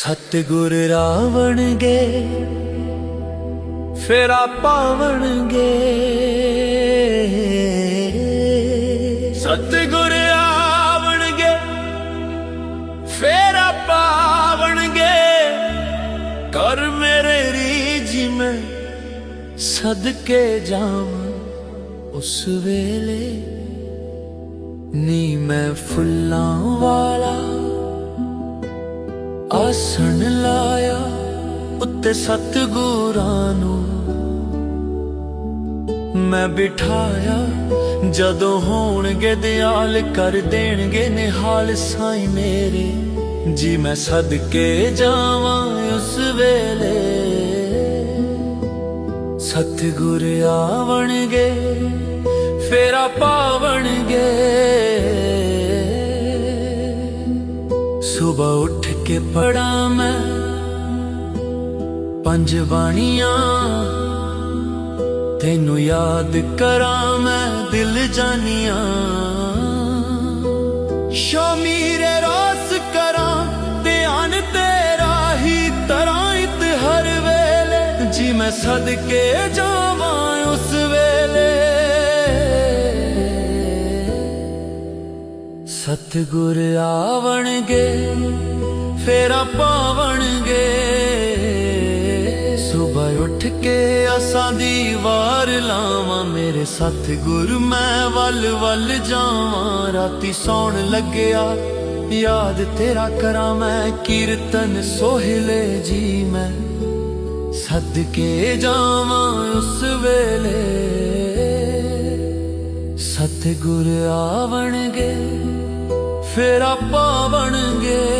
ਸਤਿਗੁਰ ਰਾਵਣਗੇ, ਫੇਰ ਪਾਵਣਗੇ। ਸਤਿਗੁਰ ਆਵਣਗੇ ਫੇਰ ਪਾਵਣਗੇ। ਕਰ ਮੇਰੇ ਰੀਜੀ ਮੈਂ ਸਦਕੇ ਜਾਮ ਉਸ ਵੇਲੇ। ਨੀ ਮੈਂ ਫੁੱਲਾਂ ਵਾਲਾ ਆਸਣ ਲਾਇਆ ਉੱਤੇ ਸਤਿਗੁਰਾਂ ਨੂੰ। ਮੈਂ ਬਿਠਾਇਆ, ਜਦੋਂ ਹੋਣਗੇ ਦਿਆਲ ਕਰ ਦੇਣਗੇ ਨਿਹਾਲ ਸਾਈ ਮੇਰੇ। ਜੀ ਮੈਂ ਸਦਕੇ ਜਾਵਾਂ ਉਸ ਵੇਲੇ। ਸਤਿਗੁਰ ਆਵਣਗੇ, ਫੇਰਾ ਪਾਵਣਗੇ। ਸਵੇਰ ਉੱਠ ਕੇ ਪੜਾ ਮੈਂ। ਪੰਜ ਬਾਣੀਆਂ ਤੈਨੂੰ ਯਾਦ ਕਰਾਂ ਮੈਂ, ਦਿਲ ਜਾਨੀਆਂ। ਸ਼ਮੀਰੇ ਰੋਸ ਕਰਾਂ ਧਿਆਨ ਤੇਰਾ ਹੀ ਤਰਾਂ ਇਤ ਹਰ ਵੇਲੇ। ਜੀ ਮੈਂ ਸਦਕੇ ਜਾਵਾਂ। ਸਤਿਗੁਰ ਆਵਣਗੇ, ਫੇਰਾ ਪਾਵਣਗੇ ਸਵੇਰ ਉੱਠ ਕੇ ਅਸਾਂ ਦੀ ਵਾਰ ਲਾਵਾਂ, ਮੇਰੇ ਸਤਿਗੁਰ ਮੈਂ ਵੱਲ ਵੱਲ ਜਾਵਾਂ। ਰਾਤੀ ਸੌਣ ਲੱਗਿਆ, ਯਾਦ ਤੇਰਾ ਕਰਾਂ ਮੈਂ, ਕੀਰਤਨ ਸੋਹਿਲੇ ਜੀ ਮੈਂ। ਸਦਕੇ ਜਾਵਾਂ ਉਸ ਵੇਲੇ, ਸਤਿਗੁਰ ਆਵਣਗੇ। ਫਿਰ ਫੇਰ ਪਾਵਣਗੇ